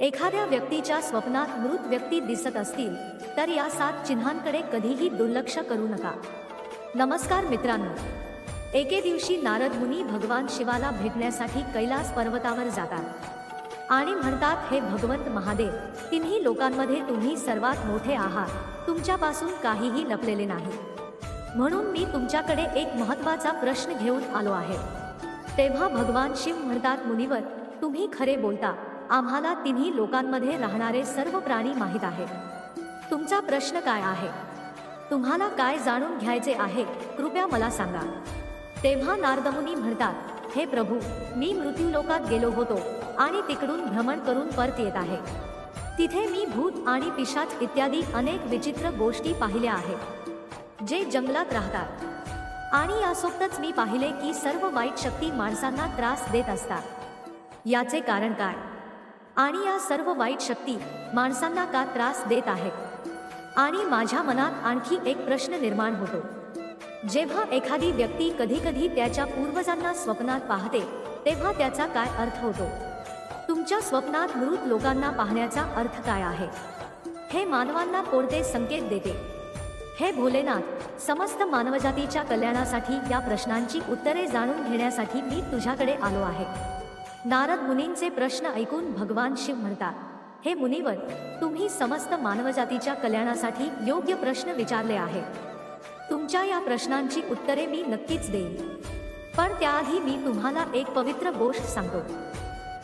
एखाद्या व्यक्तीच्या स्वप्नात मृत व्यक्ती दिसत असतील तर या सात चिन्हांकडे कधीही दुर्लक्ष करू नका. नमस्कार मित्रांनो. एके दिवशी नारद मुनी भगवान शिवाला भेटण्यासाठी कैलास पर्वतावर जातात. आणि म्हणतात हे भगवंत महादेव तिन्ही लोकांमध्ये तुम्ही सर्वात मोठे आहात. तुमच्यापासून काहीही लपलेले नाही. म्हणून मी तुमच्याकडे एक महत्त्वाचा प्रश्न घेऊन आलो आहे. तेव्हा भगवान शिव म्हणतात मुनीवर तुम्ही खरे बोलता. आम्हाला तिन्ही लोकांमध्ये राहणारे सर्व प्राणी माहीत आहेत. तुमचा प्रश्न काय आहे? तुम्हाला काय जाणून घ्यायचे आहे कृपया मला सांगा. तेव्हा नारदमुनी म्हणतात हे प्रभू मी मृत्यूलोकात गेलो होतो आणि तिकडून भ्रमण करून परत येत आहे. तिथे मी भूत आणि पिशाच इत्यादी अनेक विचित्र गोष्टी पाहिल्या आहेत जे जंगलात राहतात. आणि यासोबतच मी पाहिले की सर्व वाईट शक्ती माणसांना त्रास देत असतात. याचे कारण काय? आणि या सर्व वाईट शक्ती माणसांना का त्रास देत आहेत? आणि माझ्या मनात आणखी एक प्रश्न निर्माण होतो. जेव्हा एखादी व्यक्ती कधीकधी त्याच्या पूर्वजांना स्वप्नात पाहते तेव्हा त्याचा काय अर्थ होतो? तुमच्या स्वप्नात मृत लोकांना पाहण्याचा अर्थ काय आहे? हे मानवांना कोणते संकेत देते? हे भोलेनाथ समस्त मानवजातीच्या कल्याणासाठी या प्रश्नांची उत्तरे जाणून घेण्यासाठी मी तुझ्याकडे आलो आहे. नारद मुनींचे प्रश्न ऐकून भगवान शिव म्हणतात हे मुनिवर तुम्ही समस्त मानवजातीच्या कल्याणासाठी योग्य प्रश्न विचारले आहेत. तुमच्या या प्रश्नांची उत्तरे मी नक्कीच देईन. पण त्याआधी मी तुम्हाला एक पवित्र गोष्ट सांगतो.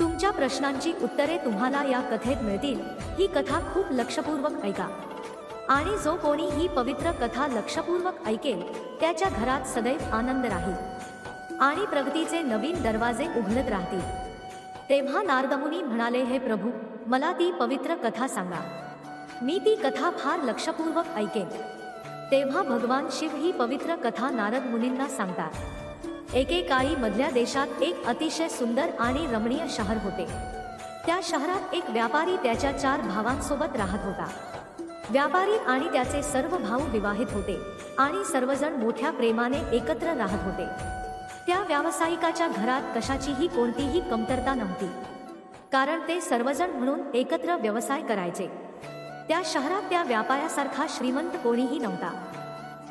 तुमच्या प्रश्नांची उत्तरे तुम्हाला या कथेत मिळतील ही कथा खूप लक्षपूर्वक ऐका. आणि जो कोणी ही पवित्र कथा लक्षपूर्वक ऐकेल त्याच्या घरात सदैव आनंद राहील. आणि प्रगतीचे नवीन दरवाजे उघडत राहतील. तेव्हा नारदमुनी म्हणाले हे प्रभू मला ती पवित्र कथा सांगा. मी ती कथा फार लक्षपूर्वक ऐकेन. तेव्हा भगवान शिव ही पवित्र कथा नारद मुनींना सांगतात. एकेकाळी मधल्या देशात एक अतिशय सुंदर आणि रमणीय शहर होते. त्या शहरात एक व्यापारी त्याच्या चार भावांसोबत राहत होता. व्यापारी आणि त्याचे सर्व भाऊ विवाहित होते आणि सर्वजण मोठ्या प्रेमाने एकत्र राहत होते. त्या व्यावसायिकाच्या घरात कशाचीही कोणतीही कमतरता नव्हती. कारण ते सर्वजण म्हणून एकत्र व्यवसाय करायचे. त्या शहरात त्या व्यापाऱ्यासारखा श्रीमंत कोणीही नव्हता.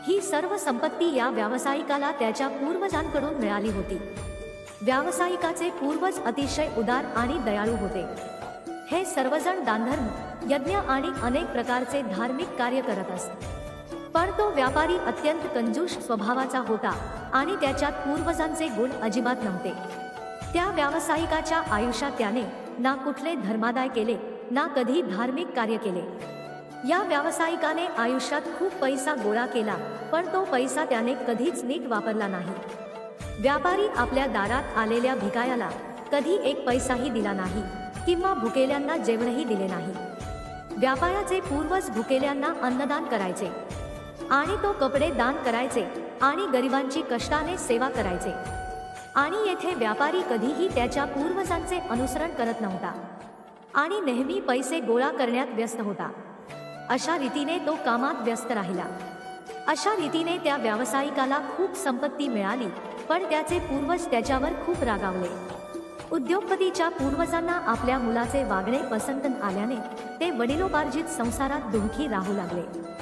ही सर्व संपत्ती या व्यावसायिकाला त्याच्या पूर्वजांकडून मिळाली होती. व्यावसायिकाचे पूर्वज अतिशय उदार आणि दयाळू होते. हे सर्वजण दानधर्म यज्ञ आणि अनेक प्रकारचे धार्मिक कार्य करत असत. पण तो व्यापारी अत्यंत कंजूष स्वभावाचा होता आणि त्याच्यात पूर्वजांचे गुण अजिबात नव्हते. त्या व्यावसायिकाच्या आयुष्यात त्याने ना कुठले धर्मादाय केले ना कधी धार्मिक कार्य केले. या व्यावसायिकाने आयुष्यात खूप पैसा गोळा केला पण तो पैसा त्याने कधीच नीट वापरला नाही. व्यापारी आपल्या दारात आलेल्या भिकायाला कधी एक पैसाही दिला नाही किंवा भुकेल्यांना जेवणही दिले नाही. व्यापाराचे पूर्वज भुकेल्यांना अन्नदान करायचे. आणि तो कपडे दान करायचे आणि गरिबांची कष्टाने सेवा करायचे. आणि येथे व्यापारी कधीही त्याच्या पूर्वजांचे अनुसरण करत नव्हता. आणि नेहमी पैसे गोळा करण्यात व्यस्त होता. अशा रीतीने तो कामात व्यस्त राहिला. अशा रीतीने त्या व्यावसायिकाला खूप संपत्ती मिळाली पण त्याचे पूर्वज त्याच्यावर खूप रागावले. उद्योगपतीच्या पूर्वजांना आपल्या मुलाचे वागणे पसंत आल्याने ते वडिलोपार्जित संसारात दुःखी राहू लागले.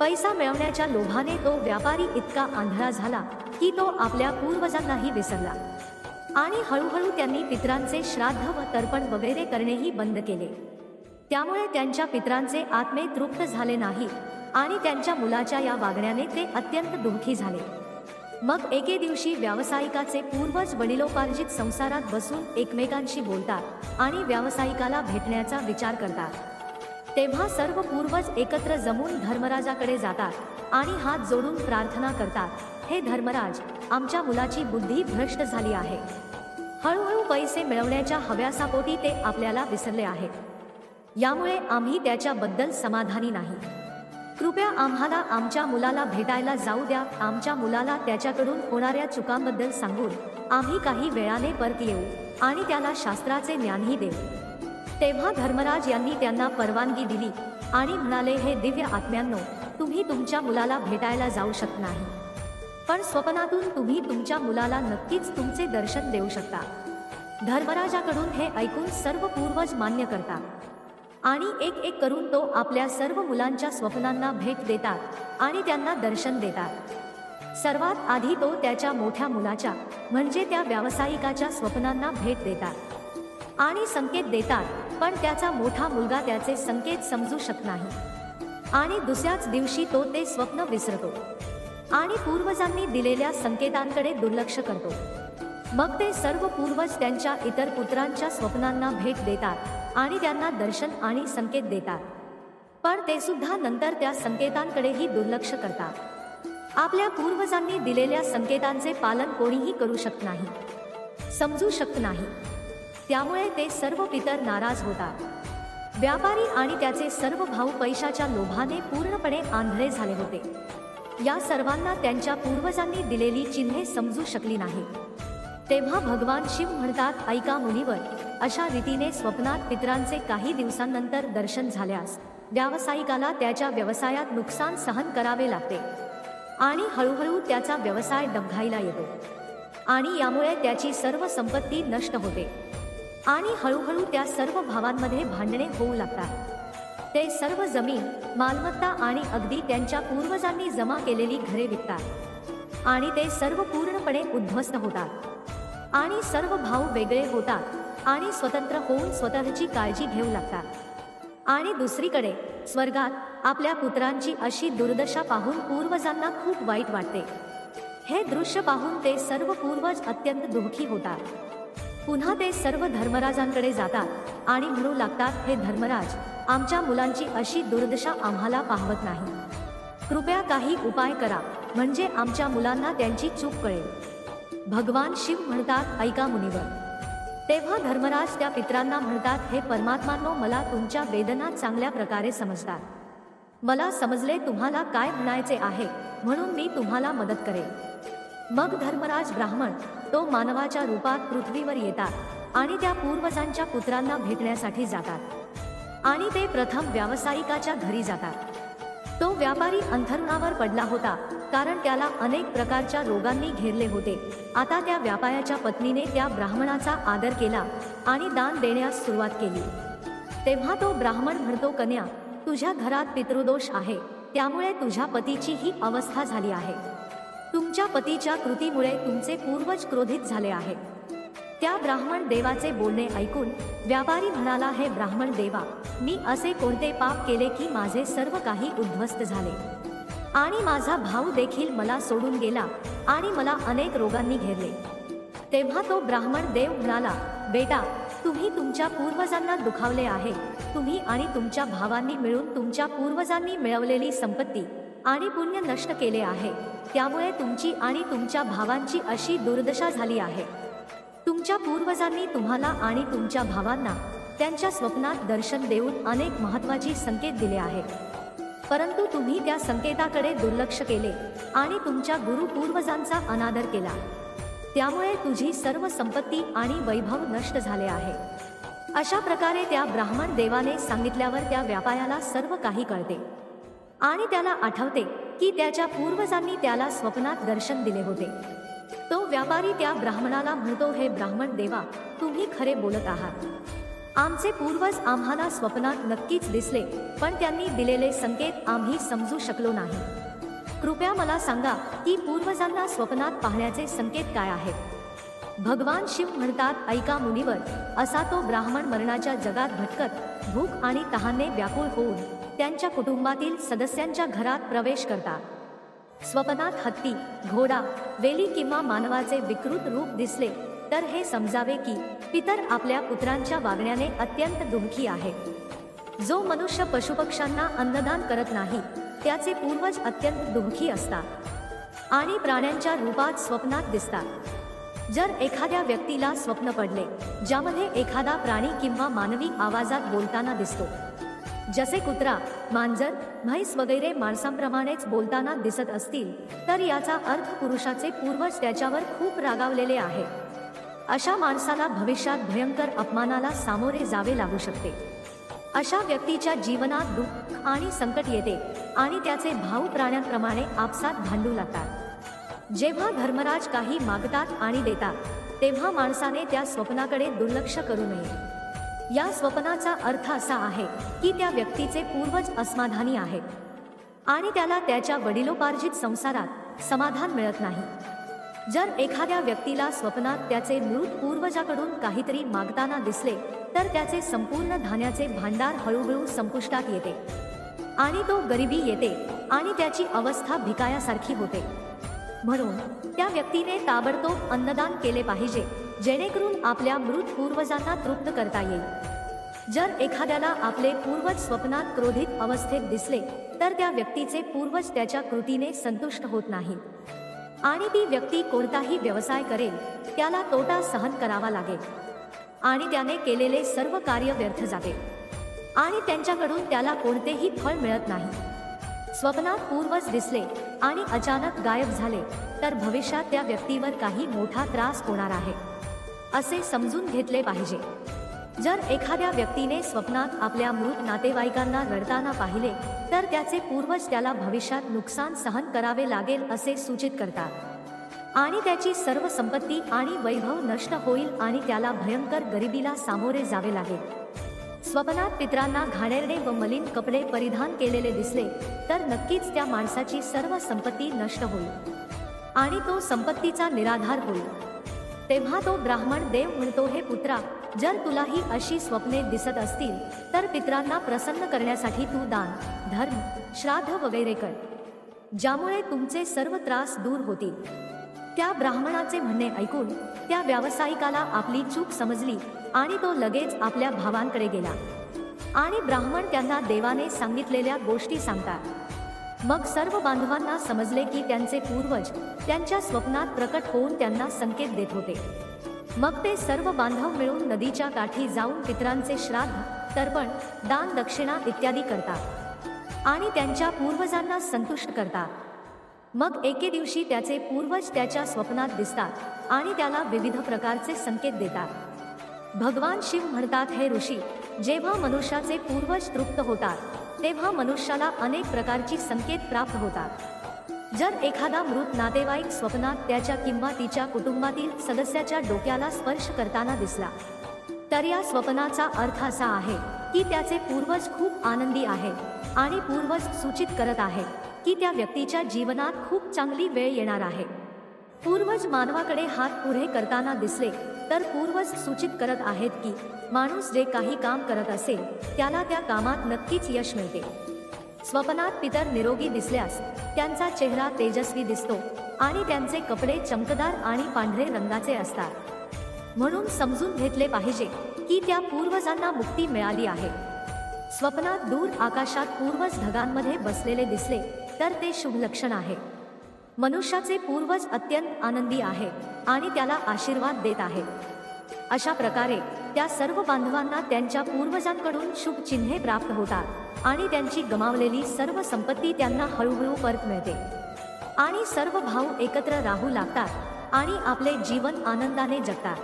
पैसा मिळवण्याच्या लोभाने तो व्यापारी इतका आंधळा झाला की तो आपल्या पूर्वजांनाही विसरला. आणि हळूहळू त्यांनी पित्रांचे श्राद्ध व तर्पण वगैरे करणेही बंद केले. त्यामुळे त्यांच्या पित्रांचे आत्मे तृप्त झाले नाही आणि त्यांच्या मुलाच्या या वागण्याने ते अत्यंत दुःखी झाले. मग एके दिवशी व्यावसायिकाचे पूर्वज वडिलोपार्जित संसारात बसून एकमेकांशी बोलतात आणि व्यावसायिकाला भेटण्याचा विचार करतात. तेव्हा सर्व पूर्वज एकत्र जमून धर्मराजाकडे जातात आणि हात जोडून प्रार्थना करतात हे धर्मराज आमच्या मुलाची बुद्धी भ्रष्ट झाली आहे. हळूहळू पैसे मिळवण्याच्या हव्यासापोटी ते आपल्याला विसरले आहे यामुळे आम्ही त्याच्याबद्दल समाधानी नाही. कृपया आम्हाला आमच्या मुलाला भेटायला जाऊ द्या. आमच्या मुलाला त्याच्याकडून होणाऱ्या चुकांबद्दल सांगून आम्ही काही वेळाने परत येऊ आणि त्याला शास्त्राचे ज्ञानही देऊ. तेव्हा धर्मराज यांनी त्यांना परवानगी दिली आणि म्हणाले हे दिव्य आत्म्यांनो तुम्ही तुमच्या मुलाला भेटायला जाऊ शकत नाही. पण स्वप्नातून तुम्ही तुमच्या मुलाला नक्कीच तुमचे दर्शन देऊ शकता. धर्मराजाकडून हे ऐकून सर्व पूर्वज मान्य करतात. आणि एक एक करून तो आपल्या सर्व मुलांच्या स्वप्नांना भेट देतात आणि त्यांना दर्शन देतात. सर्वात आधी तो त्याच्या मोठ्या मुलाच्या म्हणजे त्या व्यावसायिकाच्या स्वप्नांना भेट देतात. आणि संकेत देतात पण त्याचा मोठा मुलगा त्याचे संकेत समजू शकत नाही. आणि दुसऱ्याच दिवशी तो ते स्वप्न विसरतो. आणि पूर्वजांनी दिलेल्या संकेतांकडे दुर्लक्ष करतो. मग ते सर्व पूर्वज त्यांच्या इतर पुत्रांच्या स्वप्नांना भेट देतात आणि त्यांना दर्शन आणि संकेत देतात. पण ते सुद्धा नंतर त्या संकेतांकडेही दुर्लक्ष करतात. आपल्या पूर्वजांनी दिलेल्या संकेतांचे पालन कोणीही करू शकत नाही. समजू शकत नाही. त्यामुळे ते सर्व पितर नाराज होतात. व्यापारी आणि त्याचे सर्व भाऊ पैशाच्या लोभाने पूर्णपणे आंधळे झाले होते. या सर्वांना त्यांच्या पूर्वजांनी दिलेली चिन्हे समजू शकली नाही तेव्हा भगवान शिव म्हणतात ऐका मुनीवर अशा रीतीने स्वप्नात पित्रांचे काही दिवसांनंतर दर्शन झाल्यास व्यावसायिकाला त्याच्या व्यवसायात नुकसान सहन करावे लागते आणि हळूहळू त्याचा व्यवसाय डबघाईला येतो आणि यामुळे त्याची सर्व संपत्ती नष्ट होते. आणि हळूहळू त्या सर्व भावांमध्ये भांडणे होऊ लागतात. ते सर्व जमीन मालमत्ता आणि अगदी त्यांच्या पूर्वजांनी जमा केलेली घरे विकतात. आणि ते सर्व पूर्णपणे उद्ध्वस्त होतात. आणि सर्व भाव वेगळे होतात आणि स्वतंत्र होऊन स्वतःची काळजी घेऊ लागतात. आणि दुसरीकडे स्वर्गात आपल्या पुत्रांची अशी दुर्दशा पाहून पूर्वजांना खूप वाईट वाटते. हे दृश्य पाहून ते सर्व पूर्वज अत्यंत दुःखी होतात. पुन्हा ते सर्व धर्मराजांकडे जातात आणि म्हणू लागतात हे धर्मराज आमच्या मुलांची अशी दुर्दशा आम्हाला पाहवत नाही. कृपया काही उपाय करा म्हणजे आमच्या मुलांना त्यांची चूक कळेल. भगवान शिव म्हणतात ऐका मुनीवर तेव्हा धर्मराज त्या पित्रांना म्हणतात हे परमात्मानो मला तुमच्या वेदना चांगल्या प्रकारे समजतात. मला समजले तुम्हाला काय म्हणायचे आहे म्हणून मी तुम्हाला मदत करेन. मग धर्मराज ब्राह्मण तो मानवाच्या रूपात पृथ्वीवर येतात आणि त्या पूर्वजांच्या पुत्रांना भेटण्यासाठी जातात. आणि ते प्रथम व्यावसायिकाच्या घरी जातात. तो व्यापारी अंथरुणावर पडला होता कारण त्याला अनेक प्रकारच्या रोगांनी घेरले होते. आता त्या व्यापाऱ्याच्या पत्नीने त्या ब्राह्मणाचा आदर केला आणि दान देण्यास सुरुवात केली. तेव्हा तो ब्राह्मण म्हणतो कन्या तुझ्या घरात पितृदोष आहे. त्यामुळे तुझ्या पतीची ही अवस्था झाली आहे. तुमच्या पतीच्या कृतीमुळे तुमचे पूर्वज क्रोधित झाले आहे त्या ब्राह्मण देवाचे बोलणे ऐकून व्यापारी म्हणाला हे ब्राह्मण देवा मी असे कोणते पाप केले की माझे सर्व काही उद्ध्वस्त झाले? आणि माझा भाऊ देखील मला सोडून गेला आणि मला अनेक रोगांनी घेरले. तेव्हा तो ब्राह्मण देव म्हणाला बेटा तुम्ही तुमच्या पूर्वजांना दुखावले आहे. तुम्ही आणि तुमच्या भावांनी मिळून तुमच्या पूर्वजांनी मिळवलेली संपत्ती आणि पुण्य नष्ट केले आहे. त्यामुळे तुमची आणि तुमच्या भावांची अशी दुर्दशा झाली आहे. तुमच्या पूर्वजांनी तुम्हाला आणि तुमच्या भावांना त्यांच्या स्वप्नात दर्शन देऊन अनेक महत्वाची संकेत दिले आहेत परंतु तुम्ही त्या संकेताकडे दुर्लक्ष केले आणि तुमच्या गुरु पूर्वजांचा अनादर केला. त्यामुळे तुझी सर्व संपत्ती आणि वैभव नष्ट झाले आहे. अशा प्रकारे त्या ब्राह्मण देवाने सांगितल्यावर त्या व्यापाऱ्याला सर्व काही कळते. आणि त्याला आठवते की त्याच्या पूर्वजांनी त्याला स्वप्नात दर्शन दिले होते. तो व्यापारी त्या ब्राह्मणाला म्हणतो हे ब्राह्मण देवा तुम्ही खरे बोलत आहात. आमचे पूर्वज आम्हाला स्वप्नात नक्कीच दिसले पण त्यांनी दिलेले संकेत आम्ही समजू शकलो नाही. कृपया मला सांगा की पूर्वजांना स्वप्नात पाहण्याचे संकेत काय आहेत? भगवान शिव म्हणतात ऐका मुनीवर असा तो ब्राह्मण मरणाच्या जगात भटकत भूक आणि तहाने व्याकुळ होऊन त्यांच्या कुटुंबातील सदस्यांच्या घरात प्रवेश करतात. स्वप्नात हत्ती घोडा वेली किंवा मानवाचे विकृत रूप दिसले तर हे समजावे की पितर आपल्या पुत्रांच्या वागण्याने अत्यंत दुःखी आहे. जो मनुष्य पशुपक्ष्यांना अन्नदान करत नाही त्याचे पूर्वज अत्यंत दुःखी असतात आणि प्राण्यांच्या रूपात स्वप्नात दिसतात. जर एखाद्या व्यक्तीला स्वप्न पडले ज्यामध्ये एखादा प्राणी किंवा मानवी आवाजात बोलताना दिसतो जसे कुत्रा मांजर म्हैस वगैरे माणसांप्रमाणेच बोलताना दिसत असतील तर याचा अर्थ पुरुषाचे पूर्वज त्याच्यावर खूप रागावलेले आहे. अशा माणसाला भविष्यात भयंकर अपमानाला सामोरे जावे लागू शकते. अशा व्यक्तीच्या जीवनात दुःख आणि संकट येते आणि त्याचे भाऊ प्राण्यांप्रमाणे आपसात भांडू लागतात. जेव्हा धर्मराज काही मागतात आणि देतात तेव्हा माणसाने त्या स्वप्नाकडे दुर्लक्ष करू नये. या स्वप्नाचा अर्थ असा आहे की त्या व्यक्तीचे पूर्वज असमाधानी आहेत. आणि त्याला त्याच्या वडिलोपार्जित संसारात समाधान मिळत नाही. जर एखाद्या व्यक्तीला स्वप्नात त्याचे मृत पूर्वजाकडून काहीतरी मागताना दिसले तर त्याचे संपूर्ण धान्याचे भांडार हळूहळू संपुष्टात येते. आणि तो गरिबी येते आणि त्याची अवस्था भिकायासारखी होते. म्हणून त्या व्यक्तीने ताबडतोब अन्नदान केले पाहिजे. जेणेकरून आपल्या मृत पूर्वजांना तृप्त करता येईल. जर एखाद्याला आपले पूर्वज स्वप्नात क्रोधित अवस्थेत दिसले तर त्या व्यक्तीचे पूर्वज त्याच्या कृतीने संतुष्ट होत नाही. आणि ती व्यक्ती कोणताही व्यवसाय करेल त्याला तोटा सहन करावा लागेल. आणि त्याने केलेले सर्व कार्य व्यर्थ जाते. आणि त्यांच्याकडून त्याला कोणतेही फळ मिळत नाही. स्वप्नात पूर्वज दिसले आणि अचानक गायब झाले तर भविष्यात त्या व्यक्तीवर काही मोठा त्रास होणार आहे. असे समजून घेतले पाहिजे. जर एखाद्या व्यक्तीने स्वप्नात आपल्या मृत नातेवाईकांना रडताना पाहिले तर त्याचे पूर्वज त्याला भविष्यात नुकसान सहन करावे लागेल असे सूचित करतात. आणि त्याची सर्व संपत्ती आणि वैभव नष्ट होईल आणि त्याला भयंकर गरिबीला सामोरे जावे लागेल. स्वप्नात पित्रांना घाणेरडे व मलिन कपडे परिधान केलेले दिसले तर नक्कीच त्या माणसाची सर्व संपत्ती नष्ट होईल. आणि तो संपत्तीचा निराधार होईल. तेव्हा तो ब्राह्मण देव म्हणतो हे पुत्रा जर तुलाही अशी स्वप्ने दिसत असतील तर पित्रांना प्रसन्न करण्यासाठी तू दान धर्म श्राद्ध वगैरे कर. ज्यामुळे तुमचे सर्व त्रास दूर होतील. त्या ब्राह्मणाचे म्हणणे ऐकून त्या व्यावसायिकाला आपली चूक समजली आणि तो लगेच आपल्या भावांकडे गेला. आणि ब्राह्मण त्यांना देवाने सांगितलेल्या गोष्टी सांगतात. मग सर्व बांधवांना समजले की त्यांचे पूर्वज त्यांच्या स्वप्नात प्रकट होऊन त्यांना संकेत देत होते. मग ते सर्व बांधव मिळून नदीच्या काठी जाऊन पितरांचे श्राद्ध तर्पण दान दक्षिणा इत्यादी करतात आणि त्यांच्या पूर्वजांना संतुष्ट करतात. मग एके दिवशी त्याचे पूर्वज त्याच्या स्वप्नात दिसतात आणि त्याला विविध प्रकारचे संकेत देतात. भगवान शिव म्हणतात हे ऋषी जेव्हा मनुष्याचे पूर्वज तृप्त होतात तेव्हा मनुष्याला अनेक प्रकारची संकेत प्राप्त होतात. जर एखादा मृत नातेवाईक स्वप्नात त्याच्या किंवा तिच्या कुटुंबातील सदस्याच्या डोक्याला स्पर्श करताना दिसला तर या स्वप्नाचा अर्थ असा आहे की त्याचे पूर्वज खूप आनंदी आहेत आणि पूर्वज सूचित करत आहे की त्या व्यक्तीच्या जीवनात खूप चांगली वेळ येणार आहे. पूर्वज मानवाकडे हात पुढे करताना दिसले तर पूर्वज सूचित करत आहेत की माणूस जे काही काम करत असेल त्याला त्या कामात नक्कीच यश मिळते. स्वप्नात पितर निरोगी दिसल्यास त्यांचा चेहरा तेजस्वी दिसतो आणि त्यांचे कपडे चमकदार आणि पांढरे रंगाचे असतात. म्हणून समजून घेतले पाहिजे की त्या पूर्वजांना मुक्ती मिळाली आहे. स्वप्नात दूर आकाशात पूर्वज ढगांमध्ये बसलेले दिसले तर ते शुभ लक्षण आहे. मनुष्याचे पूर्वज अत्यंत आनंदी आहे आणि त्याला आशीर्वाद देत आहे. अशा प्रकारे त्या सर्व बांधवांना त्यांच्या पूर्वजांकडून शुभ चिन्हे प्राप्त होतात आणि त्यांची गमावलेली सर्व संपत्ती त्यांना हळूहळू परत मिळते. आणि सर्व भाऊ एकत्र राहू लागतात आणि आपले जीवन आनंदाने जगतात.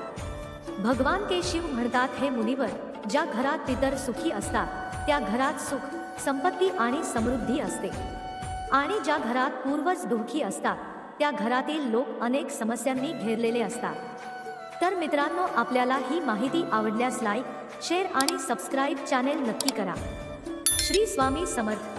भगवान के शिव म्हणतात हे मुनिवर ज्या घरात पितर सुखी असतात त्या घरात सुख संपत्ती आणि समृद्धी असते. आणि ज्या घरात पूर्वज दुःखी असतात त्या घरातील लोक अनेक समस्यांनी घेरलेले असतात. तर मित्रांनो आपल्याला ही माहिती आवडल्यास लाईक शेअर आणि सबस्क्राईब चॅनेल नक्की करा. श्री स्वामी समर्थ.